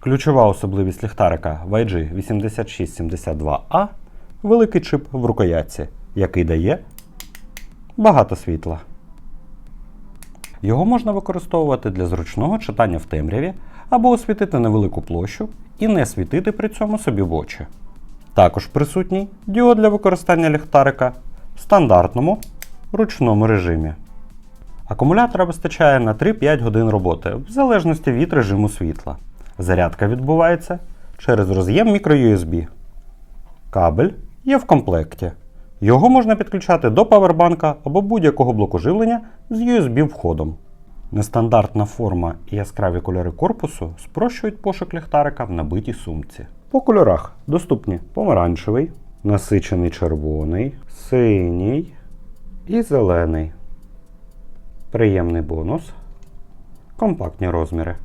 Ключова особливість ліхтарика YG8672A великий чип в рукоятці, який дає багато світла. Його можна використовувати для зручного читання в темряві або освітити невелику площу і не світити при цьому собі в очі. Також присутній діод для використання ліхтарика в стандартному ручному режимі. Акумулятора вистачає на 3-5 годин роботи, в залежності від режиму світла. Зарядка відбувається через роз'єм microUSB. Кабель є в комплекті. Його можна підключати до павербанка або будь-якого блоку живлення з USB-входом. Нестандартна форма і яскраві кольори корпусу спрощують пошук ліхтарика в набитій сумці. По кольорах доступні помаранчевий, насичений червоний, синій і зелений. Приємний бонус. Компактні розміри.